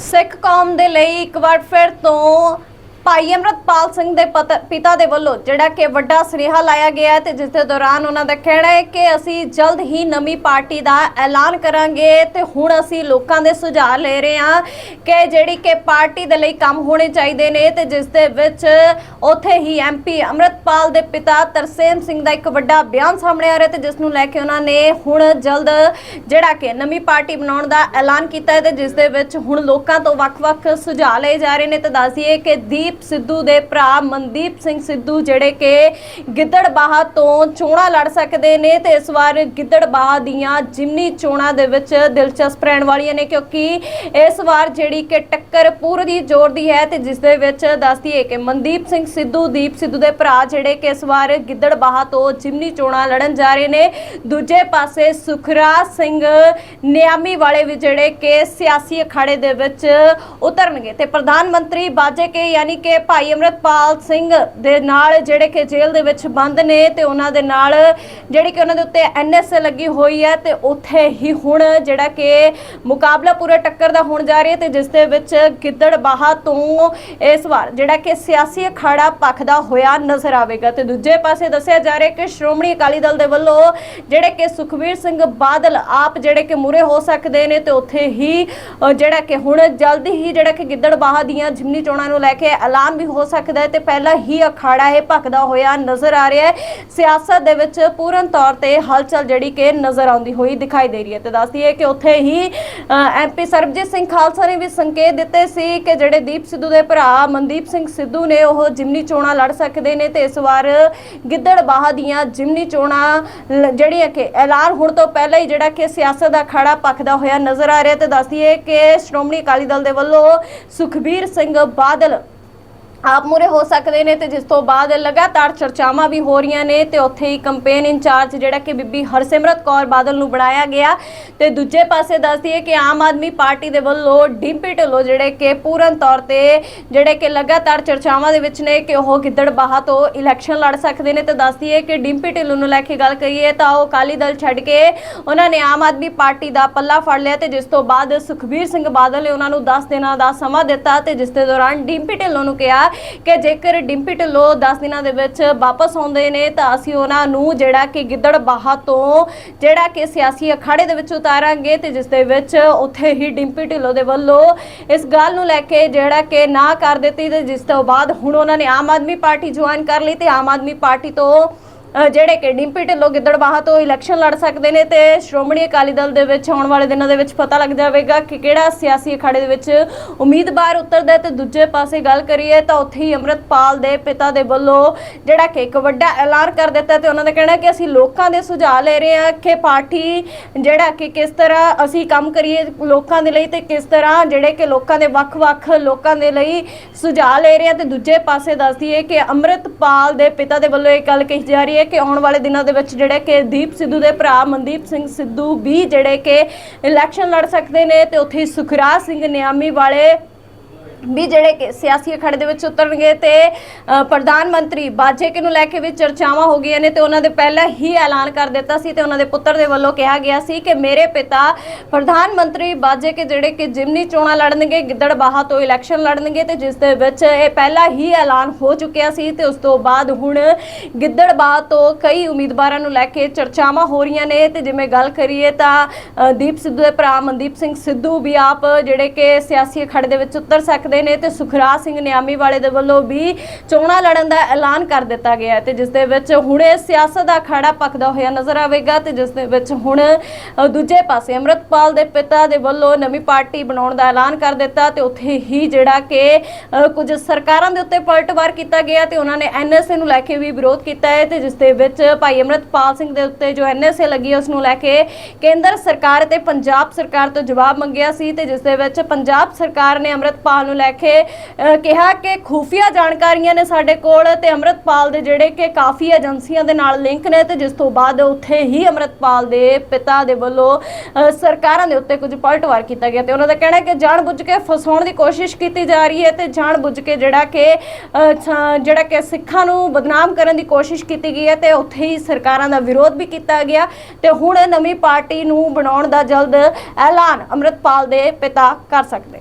ਸਿੱਖ ਕੌਮ ਦੇ ਲਈ ਇੱਕ ਵਾਰ ਫਿਰ ਤੋਂ ਭਾਈ ਅਮਰਤਪਾਲ ਸਿੰਘ ਦੇ ਪਤ- ਪਿਤਾ ਦੇ ਵੱਲੋਂ ਜਿਹੜਾ ਕਿ ਵੱਡਾ ਸੁਨੇਹਾ ਲਾਇਆ ਗਿਆ ਹੈ ਤੇ ਜਿਸ ਦੇ ਦੌਰਾਨ ਉਹਨਾਂ ਦਾ ਕਹਿਣਾ ਹੈ ਕਿ ਅਸੀਂ ਜਲਦ ਹੀ ਨਵੀਂ ਪਾਰਟੀ ਦਾ ਐਲਾਨ ਕਰਾਂਗੇ ਤੇ ਹੁਣ ਅਸੀਂ ਲੋਕਾਂ ਦੇ ਸੁਝਾਅ ਲੈ ਰਹੇ ਹਾਂ ਕਿ ਜਿਹੜੀ ਕਿ ਪਾਰਟੀ ਦੇ ਲਈ ਕੰਮ ਹੋਣੇ ਚਾਹੀਦੇ ਨੇ ਤੇ ਜਿਸ ਦੇ ਵਿੱਚ ਉੱਥੇ ਹੀ ਐਮਪੀ ਅਮਰਤਪਾਲ ਦੇ ਪਿਤਾ ਤਰਸੇਮ ਸਿੰਘ ਦਾ ਇੱਕ ਵੱਡਾ ਬਿਆਨ ਸਾਹਮਣੇ ਆ ਰਿਹਾ ਤੇ ਜਿਸ ਨੂੰ ਲੈ ਕੇ ਉਹਨਾਂ ਨੇ ਹੁਣ ਜਲਦ ਜਿਹੜਾ ਕਿ ਨਵੀਂ ਪਾਰਟੀ ਬਣਾਉਣ ਦਾ ਐਲਾਨ ਕੀਤਾ ਹੈ ਤੇ ਜਿਸ ਦੇ ਵਿੱਚ ਹੁਣ ਲੋਕਾਂ ਤੋਂ ਵੱਖ-ਵੱਖ ਸੁਝਾਅ ਲਏ ਜਾ ਰਹੇ ਨੇ ਤੇ ਦੱਸ ਦਈਏ ਕਿ ਦੀਪ ਸਿੱਧੂ ਦੇ ਭਰਾ ਮਨਦੀਪ ਸਿੰਘ ਸਿੱਧੂ, ਜਿਹੜੇ ਕਿ ਗਿੱਦੜਬਾਹਾ ਤੋਂ ਚੋਣਾਂ ਲੜ ਸਕਦੇ ਨੇ ਤੇ ਇਸ ਵਾਰ ਗਿੱਦੜਬਾਹਾ ਦੀਆਂ ਜਿਮਨੀ ਚੋਣਾਂ ਦੇ ਵਿੱਚ ਦਿਲਚਸਪ ਰਹਿਣ ਵਾਲੀਆਂ ਨੇ, ਕਿਉਂਕਿ ਇਸ ਵਾਰ ਜਿਹੜੀ ਕਿ ਟੱਕਰ ਪੂਰੀ ਜ਼ੋਰ ਦੀ ਹੈ ਤੇ ਜਿਸ ਦੇ ਵਿੱਚ ਦੱਸ ਦਈਏ ਕਿ ਮਨਦੀਪ ਸਿੰਘ ਸਿੱਧੂ, ਦੀਪ ਸਿੱਧੂ ਦੇ ਭਰਾ, ਜਿਹੜੇ ਕਿ ਇਸ ਵਾਰ ਗਿੱਦੜਬਾਹਾ ਤੋਂ ਜਿਮਨੀ ਚੋਣਾਂ ਲੜਨ ਜਾ ਰਹੇ ਨੇ, ਦੂਜੇ ਪਾਸੇ ਸੁਖਰਾਜ ਸਿੰਘ ਨਿਆਮੀ ਵਾਲੇ ਵੀ ਜਿਹੜੇ ਕਿ ਸਿਆਸੀ ਅਖਾੜੇ ਦੇ ਵਿੱਚ ਉਤਰਨਗੇ ਤੇ ਪ੍ਰਧਾਨ ਮੰਤਰੀ ਬਾਜੇ ਕੇ ਯਾਨੀ ਕਿ ਭਾਈ ਅਮਰਤਪਾਲ ਸਿੰਘ ਦੇ ਨਾਲ ਜਿਹੜੇ ਕਿ ਜੇਲ੍ਹ ਦੇ ਵਿੱਚ ਬੰਦ ਨੇ ਤੇ ਉਹਨਾਂ ਦੇ ਨਾਲ ਜਿਹੜੀ ਕਿ ਉਹਨਾਂ ਦੇ ਉੱਤੇ ਐਨਐਸਏ ਲੱਗੀ ਹੋਈ ਹੈ ਤੇ ਉੱਥੇ ਹੀ ਹੁਣ ਜਿਹੜਾ ਕਿ ਮੁਕਾਬਲਾ ਪੂਰਾ ਟੱਕਰ ਦਾ ਹੋਣ ਜਾ ਰਿਹਾ ਤੇ ਜਿਸ ਦੇ ਵਿੱਚ ਗਿੱਦੜਬਾਹਾ ਤੋਂ ਇਸ ਵਾਰ ਜਿਹੜਾ ਕਿ ਸਿਆਸੀ ਅਖਾੜਾ ਪੱਖਦਾ ਹੋਇਆ ਨਜ਼ਰ ਆਵੇਗਾ। ਤੇ ਦੂਜੇ ਪਾਸੇ ਦੱਸਿਆ ਜਾ ਰਿਹਾ ਕਿ ਸ਼੍ਰੋਮਣੀ ਅਕਾਲੀ ਦਲ ਦੇ ਵੱਲੋਂ ਜਿਹੜੇ ਕਿ ਸੁਖਵੀਰ ਸਿੰਘ ਬਾਦਲ ਆਪ ਜਿਹੜੇ ਕਿ ਮੂਰੇ ਹੋ ਸਕਦੇ ਨੇ ਤੇ ਉੱਥੇ ਹੀ ਜਿਹੜਾ ਕਿ ਹੁਣ ਜਲਦੀ ਹੀ ਜਿਹੜਾ ਕਿ ਗਿੱਦੜਬਾਹਾ ਦੀਆਂ ਜਿਮਨੀ ਚੋਣਾਂ ਨੂੰ ਲੈ ਕੇ ਐਲਾਨ ਵੀ ਹੋ ਸਕਦਾ ਹੈ ਤੇ ਪਹਿਲਾਂ ਹੀ ਅਖਾੜਾ ਇਹ ਭਖਦਾ ਹੋਇਆ ਨਜ਼ਰ ਆ ਰਿਹਾ ਹੈ। ਸਿਆਸਤ ਦੇ ਵਿੱਚ ਪੂਰਨ ਤੌਰ ਤੇ ਹਲਚਲ ਜਿਹੜੀ ਕਿ ਨਜ਼ਰ ਆਉਂਦੀ ਹੋਈ ਦਿਖਾਈ ਦੇ ਰਹੀ ਹੈ। ਤੇ ਦੱਸਦੀ ਹੈ ਕਿ ਉੱਥੇ ਹੀ ਐਮਪੀ ਸਰਬਜੀਤ ਸਿੰਘ ਖਾਲਸਾ ਨੇ ਵੀ ਸੰਕੇਤ ਦਿੱਤੇ ਸੀ ਕਿ ਜਿਹੜੇ ਦੀਪ ਸਿੱਧੂ ਦੇ ਭਰਾ ਮਨਦੀਪ ਸਿੰਘ ਸਿੱਧੂ ਨੇ ਉਹ ਜਿਮਨੀ ਚੋਣਾਂ ਲੜ ਸਕਦੇ ਨੇ ਤੇ ਇਸ ਵਾਰ ਗਿੱਦੜਬਾਹਾ ਦੀਆਂ ਜਿਮਨੀ ਚੋਣਾਂ ਜਿਹੜੀਆਂ ਕਿ ਐਲਾਨ ਹੋਣ ਤੋਂ ਪਹਿਲਾਂ ਹੀ ਜਿਹੜਾ ਕਿ ਸਿਆਸਤ ਦਾ ਖੜਾ ਪੱਕਦਾ ਹੋਇਆ ਨਜ਼ਰ ਆ ਰਿਹਾ ਤੇ ਦੱਸਦੀ ਹੈ ਕਿ ਸ਼੍ਰੋਮਣੀ ਅਕਾਲੀ ਦਲ ਦੇ ਵੱਲੋਂ ਸੁਖਬੀਰ ਸਿੰਘ ਬਾਦਲ ਆਪ ਮੂਰੇ ਹੋ ਸਕਦੇ ਨੇ ਤੇ ਜਿਸ ਤੋਂ ਬਾਅਦ ਲਗਾਤਾਰ ਚਰਚਾਵਾਂ ਵੀ ਹੋ ਰਹੀਆਂ ਨੇ ਤੇ ਉੱਥੇ ਹੀ ਕੰਪੇਨ ਇੰਚਾਰਜ ਜਿਹੜਾ ਕਿ ਬੀਬੀ ਹਰਸਿਮਰਤ ਕੌਰ ਬਾਦਲ ਨੂੰ ਬਣਾਇਆ ਗਿਆ। ਤੇ ਦੂਜੇ ਪਾਸੇ ਦੱਸਦੀ ਹੈ ਕਿ ਆਮ ਆਦਮੀ ਪਾਰਟੀ ਦੇ ਵੱਲੋਂ ਡਿੰਪੀ ਢਿੱਲੋਂ ਜਿਹੜੇ ਕਿ ਪੂਰਨ ਤੌਰ ਤੇ ਜਿਹੜੇ ਕਿ ਲਗਾਤਾਰ ਚਰਚਾਵਾਂ ਦੇ ਵਿੱਚ ਨੇ ਕਿ ਉਹ ਗਿੱਦੜਬਾਹਾ ਤੋਂ ਇਲੈਕਸ਼ਨ ਲੜ ਸਕਦੇ ਨੇ ਤੇ ਦੱਸਦੀ ਹੈ ਕਿ ਡਿੰਪੀ ਢਿੱਲੋਂ ਨੂੰ ਲੈ ਕੇ ਗੱਲ ਕਰੀਏ ਤਾਂ ਉਹ ਅਕਾਲੀ ਦਲ ਛੱਡ ਕੇ ਉਹਨਾਂ ਨੇ ਆਮ ਆਦਮੀ ਪਾਰਟੀ ਦਾ ਪੱਲਾ ਫੜ ਲਿਆ ਤੇ ਜਿਸ ਤੋਂ ਬਾਅਦ ਸੁਖਬੀਰ ਸਿੰਘ ਬਾਦਲ ਨੇ ਉਹਨਾਂ ਨੂੰ 10 ਦਿਨਾਂ ਦਾ ਸਮਾਂ ਦਿੱਤਾ ਤੇ ਜਿਸ ਦੇ ਦੌਰਾਨ ਡਿੰਪੀ ਢਿੱਲੋਂ ਨੂੰ ਕਿਹਾ ਕਿ ਜੇਕਰ ਡਿੰਪੀ ਢਿੱਲੋਂ 10 ਦਿਨਾਂ ਦੇ ਵਿੱਚ ਵਾਪਸ ਆਉਂਦੇ ਨੇ ਤਾਂ ਅਸੀਂ ਉਹਨਾਂ ਨੂੰ ਜਿਹੜਾ ਕਿ ਗਿੱਦੜ ਗਿੱਦੜਬਾਹਾ ਤੋਂ ਜਿਹੜਾ ਕਿ ਸਿਆਸੀ ਅਖਾੜੇ ਦੇ ਵਿੱਚ ਉਤਾਰਾਂਗੇ ਤੇ ਜਿਸ ਦੇ ਵਿੱਚ ਉੱਥੇ ਹੀ ਡਿੰਪੀ ਢਿੱਲੋਂ ਦੇ ਵੱਲੋਂ ਇਸ ਗੱਲ ਨੂੰ ਲੈ ਕੇ ਜਿਹੜਾ ਕਿ ਨਾ ਕਰ ਦਿੱਤੀ ਤੇ ਜਿਸ ਤੋਂ ਬਾਅਦ ਹੁਣ ਉਹਨਾਂ ਨੇ ਆਮ ਆਦਮੀ ਪਾਰਟੀ ਜੁਆਇਨ ਕਰ ਲਈ ਤੇ ਆਮ ਆਦਮੀ ਪਾਰਟੀ ਤੋਂ ਅ, ਜਿਹੜੇ ਕਿ ਡਿੰਪੀ ਢਿੱਲੋਂ ਗਿੱਦੜਬਾਹਾ ਤੋਂ ਇਲੈਕਸ਼ਨ ਲੜ ਸਕਦੇ ਨੇ ਤੇ ਸ਼੍ਰੋਮਣੀ ਅਕਾਲੀ ਦਲ ਦੇ ਵਿੱਚ ਆਉਣ ਵਾਲੇ ਦਿਨਾਂ ਦੇ ਵਿੱਚ ਪਤਾ ਲੱਗ ਜਾਵੇਗਾ ਕਿ ਕਿਹੜਾ ਸਿਆਸੀ ਅਖਾੜੇ ਦੇ ਵਿੱਚ ਉਮੀਦਵਾਰ ਉਤਰਦਾ ਹੈ ਤੇ ਦੂਜੇ ਪਾਸੇ ਗੱਲ ਕਰੀਏ ਤਾਂ ਉੱਥੇ ਹੀ ਅੰਮ੍ਰਿਤਪਾਲ ਦੇ ਪਿਤਾ ਦੇ ਵੱਲੋਂ ਜਿਹੜਾ ਕਿ ਇੱਕ ਵੱਡਾ ਐਲਾਨ ਕਰ ਦਿੱਤਾ ਤੇ ਉਹਨਾਂ ਦਾ ਕਹਿਣਾ ਕਿ ਅਸੀਂ ਲੋਕਾਂ ਦੇ ਸੁਝਾਅ ਲੈ ਰਹੇ ਹਾਂ ਕਿ ਪਾਰਟੀ ਜਿਹੜਾ ਕਿ ਕਿਸ ਤਰ੍ਹਾਂ ਅਸੀਂ ਕੰਮ ਕਰੀਏ ਲੋਕਾਂ ਦੇ ਲਈ ਤੇ ਕਿਸ ਤਰ੍ਹਾਂ ਜਿਹੜੇ ਕਿ ਲੋਕਾਂ ਦੇ ਵੱਖ-ਵੱਖ ਲੋਕਾਂ ਦੇ ਲਈ ਸੁਝਾਅ ਲੈ ਰਹੇ ਹਾਂ ਤੇ ਦੂਜੇ ਪਾਸੇ ਦੱਸਦੀ ਹੈ ਕਿ ਅੰਮ੍ਰਿਤਪਾਲ ਦੇ ਪਿਤਾ ਦੇ ਵੱਲੋਂ ਇਹ ਗੱਲ ਕਹੀ ਜਾ ਰਹੀ ਹੈ ਕਿ ਆਉਣ ਵਾਲੇ ਦਿਨਾਂ ਦੇ ਵਿੱਚ ਜਿਹੜੇ ਕਿ ਦੀਪ ਸਿੱਧੂ ਦੇ ਭਰਾ ਮਨਦੀਪ ਸਿੰਘ ਸਿੱਧੂ ਵੀ ਜਿਹੜੇ ਕਿ ਇਲੈਕਸ਼ਨ ਲੜ ਸਕਦੇ ਨੇ ਤੇ ਉੱਥੇ ਹੀ ਸੁਖਰਾਜ ਸਿੰਘ ਨਿਆਮੀ ਵਾਲੇ ਵੀ ਜਿਹੜੇ ਕਿ ਸਿਆਸੀ ਅਖਾੜੇ ਦੇ ਵਿੱਚ ਉਤਰਨਗੇ ਤੇ ਪ੍ਰਧਾਨ ਮੰਤਰੀ ਬਾਜੇਕੇ ਨੂੰ ਲੈ ਕੇ ਵੀ ਚਰਚਾਵਾਂ ਹੋ ਗਈਆਂ ਨੇ ਤੇ ਉਹਨਾਂ ਦੇ ਪਹਿਲਾਂ ਹੀ ਐਲਾਨ ਕਰ ਦਿੱਤਾ ਸੀ ਤੇ ਉਹਨਾਂ ਦੇ ਪੁੱਤਰ ਦੇ ਵੱਲੋਂ ਕਿਹਾ ਗਿਆ ਸੀ ਕਿ ਮੇਰੇ ਪਿਤਾ ਪ੍ਰਧਾਨ ਮੰਤਰੀ ਬਾਜੇਕੇ ਜਿਹੜੇ ਕਿ ਜਿਮਨੀ ਚੋਣਾਂ ਲੜਨਗੇ ਗਿੱਦੜਬਾਹਾ ਤੋਂ ਇਲੈਕਸ਼ਨ ਲੜਨਗੇ ਤੇ ਜਿਸ ਦੇ ਵਿੱਚ ਇਹ ਪਹਿਲਾਂ ਹੀ ਐਲਾਨ ਹੋ ਚੁੱਕਿਆ ਸੀ ਤੇ ਉਸ ਤੋਂ ਬਾਅਦ ਹੁਣ ਗਿੱਦੜਬਾਹਾ ਤੋਂ ਕਈ ਉਮੀਦਵਾਰਾਂ ਨੂੰ ਲੈ ਕੇ ਚਰਚਾਵਾਂ ਹੋ ਰਹੀਆਂ ਨੇ ਤੇ ਜਿਵੇਂ ਗੱਲ ਕਰੀਏ ਤਾਂ ਦੀਪ ਸਿੱਧੂ ਦੇ ਭਰਾ ਮਨਦੀਪ ਸਿੰਘ ਸਿੱਧੂ ਵੀ ਆਪ ਜਿਹੜੇ ਕਿ ਸਿਆਸੀ ਅਖਾੜੇ ਦੇ ਵਿੱਚ ਉਤਰ ਸਕਦੇ ਨੇ ਤੇ ਸੁਖਰਾਜ ਸਿੰਘ ਨਿਆਮੀ ਵਾਲੇ ਦੇ ਵੱਲੋਂ ਵੀ ਚੋਣਾਂ ਲੜਨ ਦਾ ਐਲਾਨ ਕਰ ਦਿੱਤਾ ਗਿਆ ਹੈ ਤੇ ਜਿਸ ਦੇ ਵਿੱਚ ਹੁਣ ਸਿਆਸਤ ਦਾ ਅਖਾੜਾ ਪੱਕਦਾ ਹੋਇਆ ਨਜ਼ਰ ਆਵੇਗਾ ਤੇ ਜਿਸ ਦੇ ਵਿੱਚ ਹੁਣ ਦੂਜੇ ਪਾਸੇ ਅੰਮ੍ਰਿਤਪਾਲ ਦੇ ਪਿਤਾ ਦੇ ਵੱਲੋਂ ਨਵੀਂ ਪਾਰਟੀ ਬਣਾਉਣ ਦਾ ਐਲਾਨ ਕਰ ਦਿੱਤਾ ਤੇ ਉੱਥੇ ਹੀ ਜਿਹੜਾ ਕਿ ਅ, ਕੁਝ ਸਰਕਾਰਾਂ ਦੇ ਉੱਤੇ ਪਲਟਵਾਰ ਕੀਤਾ ਗਿਆ ਤੇ ਉਹਨਾਂ ਨੇ ਐਨਐਸਏ ਨੂੰ ਲੈ ਕੇ ਵੀ ਵਿਰੋਧ ਕੀਤਾ ਹੈ ਤੇ ਜਿਸ ਦੇ ਵਿੱਚ ਭਾਈ ਅੰਮ੍ਰਿਤਪਾਲ ਸਿੰਘ ਦੇ ਉੱਤੇ ਜੋ ਐਨਐਸਏ ਲੱਗੀ ਹੈ ਉਸ ਨੂੰ ਲੈ ਕੇ ਕੇਂਦਰ ਸਰਕਾਰ ਤੇ ਪੰਜਾਬ ਸਰਕਾਰ ਤੋਂ ਜਵਾਬ ਮੰਗਿਆ ਸੀ ਤੇ ਜਿਸ ਦੇ ਵਿੱਚ ਪੰਜਾਬ ਸਰਕਾਰ ਨੇ ਅੰਮ੍ਰਿਤਪਾਲ ਨੂੰ ਲੈ ਕੇ ਕਿਹਾ ਕਿ ਖੂਫੀਆ ਜਾਣਕਾਰੀਆਂ ਨੇ ਸਾਡੇ ਕੋਲ ਤੇ ਅੰਮ੍ਰਿਤਪਾਲ ਦੇ ਜਿਹੜੇ ਕਿ ਕਾਫੀ ਏਜੰਸੀਆਂ ਦੇ ਨਾਲ ਲਿੰਕ ਨੇ ਤੇ ਜਿਸ ਤੋਂ ਬਾਅਦ ਉੱਥੇ ਹੀ ਅੰਮ੍ਰਿਤਪਾਲ ਦੇ ਪਿਤਾ ਦੇ ਵੱਲੋਂ ਸਰਕਾਰਾਂ ਦੇ ਉੱਤੇ ਕੁਝ ਪਲਟਵਾਰ ਕੀਤਾ ਗਿਆ ਤੇ ਉਹਨਾਂ ਦਾ ਕਹਿਣਾ ਹੈ ਕਿ ਜਾਣਬੁੱਝ ਕੇ ਫਸਾਉਣ ਦੀ ਕੋਸ਼ਿਸ਼ ਕੀਤੀ ਜਾ ਰਹੀ ਹੈ ਤੇ ਜਾਣਬੁੱਝ ਕੇ ਜਿਹੜਾ ਕਿ ਜਿਹੜਾ ਕਿ ਸਿੱਖਾਂ ਨੂੰ ਬਦਨਾਮ ਕਰਨ ਦੀ ਕੋਸ਼ਿਸ਼ ਕੀਤੀ ਗਈ ਹੈ ਤੇ ਉੱਥੇ ਹੀ ਸਰਕਾਰਾਂ ਦਾ ਵਿਰੋਧ ਵੀ ਕੀਤਾ ਗਿਆ ਤੇ ਹੁਣ ਨਵੀਂ ਪਾਰਟੀ ਨੂੰ ਬਣਾਉਣ ਦਾ ਜਲਦ ਐਲਾਨ ਅੰਮ੍ਰਿਤਪਾਲ ਦੇ ਪਿਤਾ ਕਰ ਸਕਦੇ